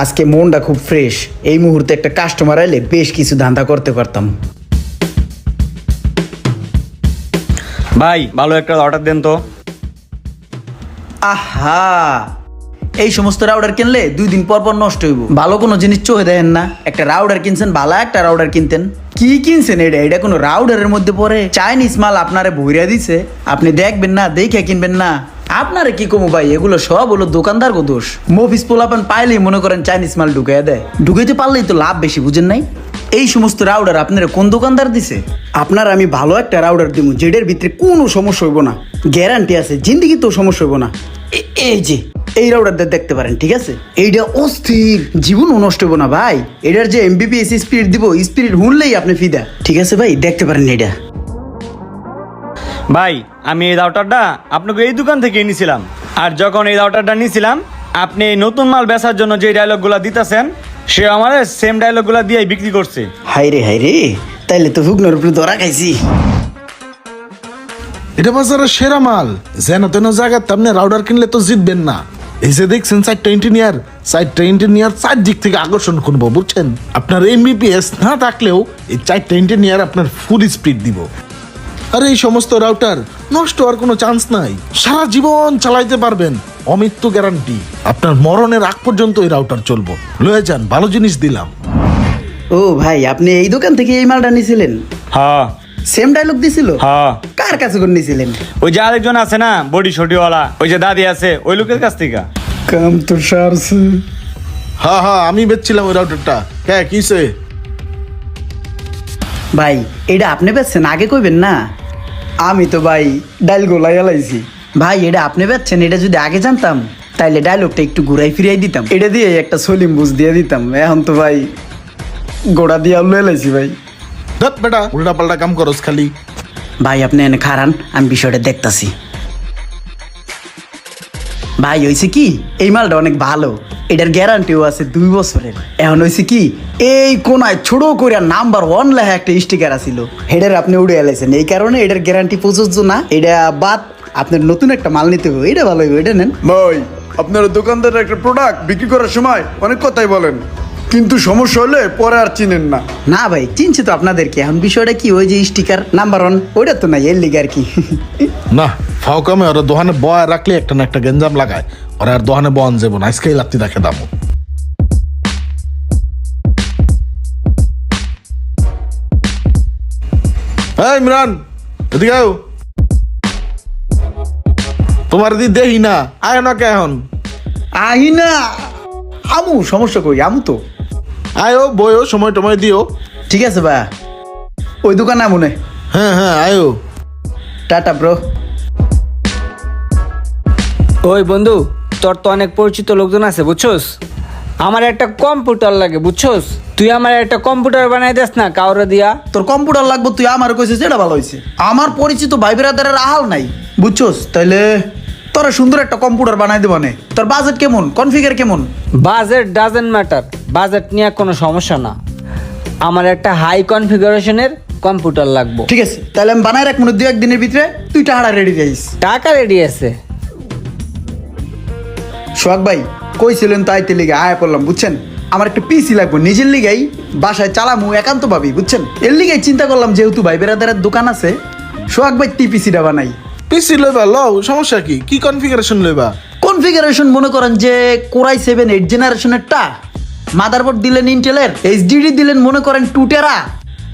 আজকে মনটা খুব ফ্রেশ এই মুহূর্তে একটা কাস্টমার এলে বেশ কিছু ধান্দা করতে পারতাম। ভাই ভালো একটা অর্ডার দেন তো। আহা! এই সমস্ত রাউডার কিনলে দুই দিন পর পর নষ্ট হইব। ভালো কোনো জিনিস চোখে দেখেন না। একটা রাউডার কিনছেন ভালো একটা রাউডার কিনতেন। কি কিনছেন এটা? এটা কোনো রাউডারের মধ্যে পড়ে? চাইনিজ মাল আপনারে ভইরা দিছে। আপনি দেখবেন না দেখে কিনবেন না। আপনারে কি কমু ভাই? এগুলো সব হলো দোকানদার গো দোষ। মফিস পোলাপান পাইলেই মনে করেন চাইনিজ মাল ঢুকাইয়া দেয়। ঢুকাইতে পারলেই তো লাভ বেশি, বুঝেন নাই? এই সমস্ত রাউডার আপনারা কোন দোকানদার দিছে? আপনার আমি ভালো একটা রাউডার দিব যেটার ভিতরে কোনো সমস্যা হইব না। গ্যারান্টি আছে জিন্দিগি তো সমস্যা হইব না। এই যে, এই রাউডারটা দেখতে পারেন, ঠিক আছে? এইটা অস্থির, জীবনও নষ্ট হইব না ভাই। এটার যে এমবিপিএস স্পিরিট দিব স্পিরিট হুনলেই আপনি ফিদা। ঠিক আছে ভাই, দেখতে পারেন এটা ভাই আমি এই রাউটারটা আপনাকে এই দোকান থেকে নিয়েছিলাম আর যখন এই রাউটারটা নিয়েছিলাম আপনি এই নতুন মাল বেচার জন্য যে ডায়লগগুলো দিতেছেন সে আমার সেম ডায়লগগুলো দিয়েই বিক্রি করছে। হাই রে হাই রে তাইলে তো ভুগনোর উপরে ধরা খাইছি। এটা বাজারের সেরা মাল। যেন তেন জায়গার আপনি রাউডার কিনলে তো জিতবেন না। এই যে দেখছেন চারটা ইঞ্জিনিয়ার চারটা ইঞ্জিনিয়ার চার দিক থেকে আকর্ষণ করব বুঝছেন? আপনার এমবিপিএস না থাকলেও এই চারটা ইঞ্জিনিয়ার আপনার ফুল স্পিড দিব। আর এই সমস্ত রাউটার নষ্ট হওয়ার কোনো চান্স নাই। সারা জীবন চালাইতে পারবেন অমৃত্যু গ্যারান্টি আপনার মরণের আগ পর্যন্ত এই রাউটার চলবো। লয়ে যান ভালো জিনিস দিলাম। ও ভাই আপনি এই দোকান থেকে এই মালটা নিয়েছিলেন হ্যাঁ। সেম ডায়লগ দিছিল? হ্যাঁ। কার কাছে করে নিয়েছিলেন ওই যে আরেকজন আছে না বডি শটিওয়ালা ওই যে দাদি আছে ওই লোকের কাছ থেকে। কাম তো সারছে। হ্যাঁ হ্যাঁ আমি বেচছিলাম ওই রাউটারটা হ্যাঁ কিসে ভাই এটা আপনি বেচছেন? আগে কইবেন না। আমি তো ভাই ডাইল গোলাই এলাইছি ভাই এটা আপনি পাচ্ছেন এটা যদি আগে জানতাম তাইলে ডায়লগটা একটু ঘুরাই ফিরাই দিতাম। এটা দিয়ে একটা সলিম বুঝ দিয়ে দিতাম। এখন তো ভাই গোড়া দিয়ে আলু এলাইছি ভাই। ধত বেটা উল্টা পাল্টা কাম করস খালি। ভাই আপনি এনে খারান আমি বিষয়টা দেখতাছি। ভাই হয়েছে কি? এই মালটা অনেক ভালো। এটার গ্যারান্টিও আছে দুই বছরের। এখন হয়েছে কি এই কোনায় ছোট করে নাম্বার ওয়ান লেখা একটা স্টিকার আছিল। হেডের আপনি উড়ে এলাইছেন এই কারণে এটার গ্যারান্টি প্রযোজ্য না। এটা বাদ আপনার নতুন একটা মাল নিতে হবে। এটা ভালো হবে এটা নেন। ভাই আপনার দোকানদারের একটা প্রোডাক্ট বিক্রি করার সময় অনেক কথাই বলেন। কিন্তু সমস্যা হলে পরে আর চিনেন না। না ভাই চিনছি তো আপনাদেরকে। এখন বিষয়টা কি? ওই যে স্টিকার নাম্বার ওয়ান ওইটা তো নাই এর লিগে আর কি। না ফাও কামে ওরা দোকানে বয় রাখলে একটা না একটা গেঞ্জাম লাগায়। ওরা আর দোকানে বন যাব না আজকেই লাত্তি দেখে দামো। হ্যাঁ ইমরান এদিকে আও। তোমার দি দেহি না আয় না কে এখন? আহি না। আমু সমস্যা কই? আমু তো। আয়ো বইও সময় টময় দিও। ঠিক আছে ভাই ওই দোকানে মনে হ্যাঁ হ্যাঁ আয়ো টাটা ব্রো। ওই বন্ধু তোর তো অনেক পরিচিত লোকজন আছে বুঝছস? আমার একটা কম্পিউটার লাগে বুঝছস? তুই আমার একটা কম্পিউটার বানাই দেস না কাউরে দিয়া। তোর কম্পিউটার লাগবে তুই আমার কইছিস এটা ভালো হয়েছে আমার পরিচিত ভাই বেরাদারের আহাল নাই বুঝছস? তাইলে তোরা সুন্দর একটা কম্পিউটার বানাই দেবো নে। তোর বাজেট কেমন? কনফিগার কেমন? বাজেট ডাজেন্ট ম্যাটার বাজেট নিয়ে কোনো সমস্যা না। আমার একটা হাই কনফিগারেশনের কম্পিউটার লাগবো। ঠিক আছে তাহলে আমি বানাই রাখব না দু একদিনের ভিতরে। তুই টাহারা রেডি যাইস টাকা রেডি আছে। সোহাগ ভাই কইছিলেন তো আইতে লিগে আয় পড়লাম বুঝছেন? আমার একটা পিসি লাগবে নিজের লিগাই বাসায় চালামু একান্ত ভাবি বুঝছেন? এর লিগাই চিন্তা করলাম যেহেতু ভাই বেরাদারের দোকান আছে সোহাগ ভাই টি পিসিটা বানাই। পিসি লইবা? লও সমস্যা কি? কি কনফিগারেশন লইবা? কনফিগারেশন মনে করেন যে কোরাই সেভেন এইট জেনারেশনের টা মাদারবোর্ড দিলেন ইন্টেলের এইচডিডি দিলেন মনে করেন টু টেরা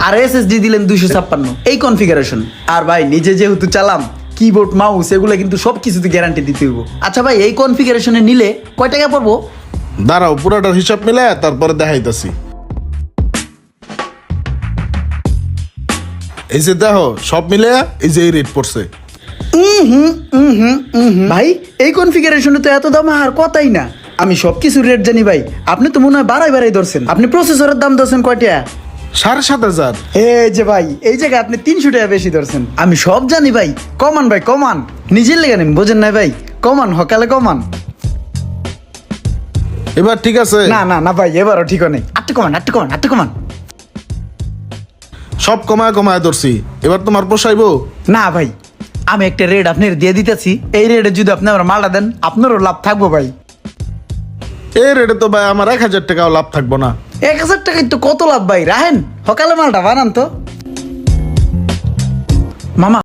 আর এসএসডি দিলেন দুইশো ছাপ্পান্ন। এই কনফিগারেশন আর ভাই নিজে যেহেতু চালাম কিবোর্ড মাউস এগুলো কিন্তু সব কিছুতে গ্যারান্টি দিতে হইব। আচ্ছা ভাই এই কনফিগারেশনে নিলে কয় টাকা পড়ব? দাঁড়াও পুরাটার হিসাব মিলে তারপরে দেখাইতাছি। এই যে দেখো সব মিলে এই যে এই রেট পড়ছে। ভাই এই কনফিগারেশনে তো এত দাম আর কথাই না। আমি সব কিছু রেট জানি ভাই। আপনি তো মনে হয় বাড়াই বাড়াই ধরছেন। আপনি প্রসেসরের দাম ধরছেন কয়টা সাড়ে সাত হাজার। এই যে ভাই এই জায়গায় আপনি তিনশো টাকা বেশি ধরছেন। আমি সব জানি ভাই কমান ভাই কমান। নিজের লেগে নেন বোঝেন না ভাই কমান হকালে কমান। এবার ঠিক আছে। না না না ভাই এবারও ঠিক নেই। আটটু কমান আটটু কমান আটটু কমান। সব কমায় কমায় ধরছি। এবার তোমার পোষাইবো? না ভাই আমি একটা রেট আপনার দিয়ে দিতেছি। এই রেটে যদি আপনি আমার মালটা দেন আপনারও লাভ থাকব ভাই। এই রেটে তো ভাই আমার এক হাজার টাকাও লাভ থাকব না। এক হাজার টাকায় তো কত লাভ ভাই? রাহেন সকালে মালটা বানান তো। মামা।